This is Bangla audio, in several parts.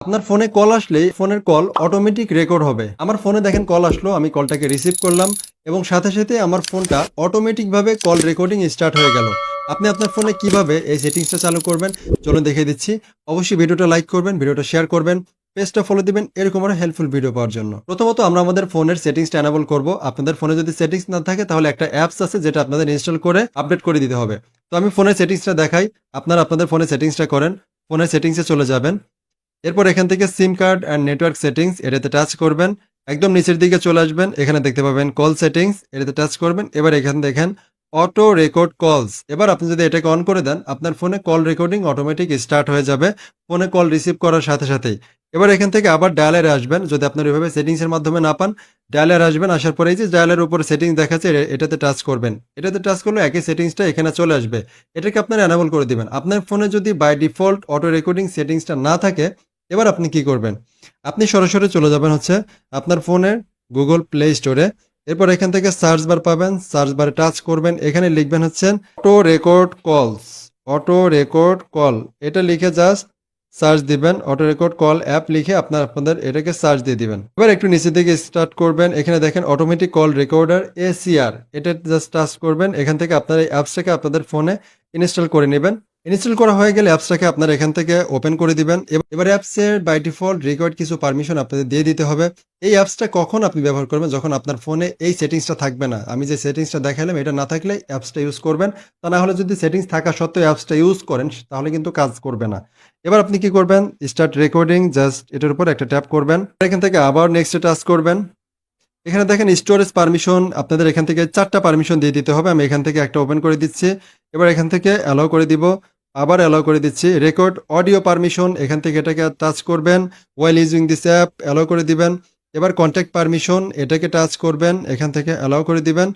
আপনার ফোনে কল আসলে ফোনের কল অটোমেটিক রেকর্ড হবে। আমার ফোনে দেখেন কল আসলো, আমি কলটাকে রিসিভ করলাম এবং সাথে সাথে আমার ফোনটা অটোমেটিকভাবে কল রেকর্ডিং স্টার্ট হয়ে গেল। আপনি আপনার ফোনে কীভাবে এই সেটিংসটা চালু করবেন, চলুন দেখিয়ে দিচ্ছি। অবশ্যই ভিডিওটা লাইক করবেন, ভিডিওটা শেয়ার করবেন, পেজটা ফলো দিবেন, এরকম আরও হেল্পফুল ভিডিও পাওয়ার জন্য। প্রথমত আমরা আমাদের ফোনের সেটিংসটা এনাবল করব। আপনাদের ফোনে যদি সেটিংস না থাকে, তাহলে একটা অ্যাপস আছে যেটা আপনাদের ইনস্টল করে আপডেট করে দিতে হবে। তো আমি ফোনের সেটিংসটা দেখাই। আপনারা আপনাদের ফোনে সেটিংসটা করেন। ফোনের সেটিংসে চলে যাবেন। এরপর এখান থেকে SIM card and network settings এটাতে টাচ করবেন। একদম নিচের দিকে চলে আসবেন, এখানে দেখতে পাবেন কল সেটিংস, এটাতে টাচ করবেন। এবার এখানে দেখেন অটো রেকর্ড কলস। এবার আপনি যদি এটাকে অন করে দেন, আপনার ফোনে কল রেকর্ডিং অটোমেটিক স্টার্ট হয়ে যাবে, ফোনে কল রিসিভ করার সাথে সাথেই। এবার এখান থেকে আবার ডায়ালারে আসবেন, যদি আপনার এভাবে সেটিংসের মাধ্যমে না পান, ডায়ালার আসবেন, আসার পরে যে ডায়ালের উপর সেটিংস দেখাচ্ছে এটাতে টাচ করবেন। এটাতে টাচ করলে একই সেটিংসটা এখানে চলে আসবে। এটাকে আপনারা এনাবল করে দিবেন। আপনার ফোনে যদি বাই ডিফল্ট অটো রেকর্ডিং সেটিংসটা না থাকে এবার আপনি কি করবেন? আপনি সরাসরি চলে যাবেন হচ্ছে আপনার ফোনের গুগল প্লে স্টোরে এরপর এখান থেকে সার্চ বার পাবেন সার্চ বারে টাচ করবেন। এখানে লিখবেন হচ্ছেন auto record calls auto record call এটা লিখে জাস্ট সার্চ দিবেন অটো রেকর্ড কল অ্যাপ লিখে আপনার, আপনাদের এটাকে সার্চ দিয়ে দিবেন। এবার একটু নিচে দিকে স্টার্ট করবেন। এখানে দেখেন অটোমেটিক কল রেকর্ডার এসিআর এটা জাস্ট টাচ করবেন। এখান থেকে আপনার এই অ্যাপসটাকে আপনাদের ফোনে ইনস্টল করে নেবেন। ইনস্টল করা হয়ে গেলে অ্যাপসটাকে আপনারা এখান থেকে ওপেন করে দিবেন। এব- এবার অ্যাপসের বাই ডিফল্ট রিকোয়ার্ড কিছু পারমিশন আপনাদের দিয়ে দিতে হবে। এই অ্যাপসটা কখন আপনি ব্যবহার করবেন? যখন আপনার ফোনে এই সেটিংসটা থাকবে না। আমি যে সেটিংসটা দেখালাম এটা না থাকলে অ্যাপসটা ইউজ করবেন। তা না হলে যদি সেটিংস থাকা সত্ত্বেও অ্যাপসটা ইউজ করেন, তাহলে কিন্তু কাজ করবে না। এবার আপনি কি করবেন? স্টার্ট রেকর্ডিং জাস্ট এটার উপর একটা ট্যাপ করবেন। এখান থেকে আবার নেক্সট টাচ করবেন। এখানে দেখেন স্টোরেজ পারমিশন আপনাদের এখান থেকে চারটা পারমিশন দিয়ে দিতে হবে। আমি এখান থেকে একটা ওপেন করে দিচ্ছি। এবার এখান থেকে অ্যালাউ করে দিব। আবার অ্যালাউ করে দিচ্ছি। রেকর্ড অডিও পারমিশন এখান থেকে এটাকে টাচ করবেন। While using this app allow করে দিবেন। এবার কন্ট্যাক্ট পারমিশন এটাকে টাচ করবেন। এখান থেকে অ্যালাউ করে দিবেন।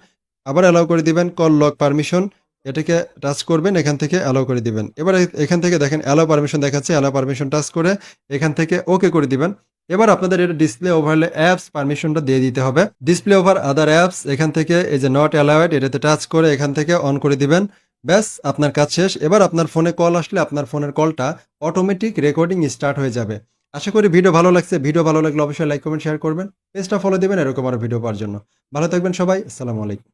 আবার অ্যালাউ করে দিবেন। কল লক পারমিশন এটাকে টাচ করবেন। এখান থেকে অ্যালাউ করে দিবেন। এবার এখান থেকে দেখেন অ্যালাউ পারমিশন দেখাচ্ছে। অ্যালাউ পারমিশন টাচ করে এখান থেকে ওকে করে দিবেন। এবার আপনাদের এটা ডিসপ্লে ওভারলে অ্যাপস পারমিশনটা দিয়ে দিতে হবে। ডিসপ্লে ওভার আদার অ্যাপস এখান থেকে এই যে নট অ্যালাউড এটাতে টাচ করে এখান থেকে অন করে দিবেন। ব্যাস, আপনার কাজ শেষ। এবার আপনার ফোনে কল আসলে আপনার ফোনের কলটা অটোমেটিক রেকর্ডিং স্টার্ট হয়ে যাবে। আশা করি ভিডিও ভালো লাগছে। ভিডিও ভালো লাগলে অবশ্যই লাইক কমেন্ট শেয়ার করবেন। পেজটা ফলো দেবেন, এরকম আরও ভিডিও পাওয়ার জন্য। ভালো থাকবেন সবাই। আসসালামু আলাইকুম।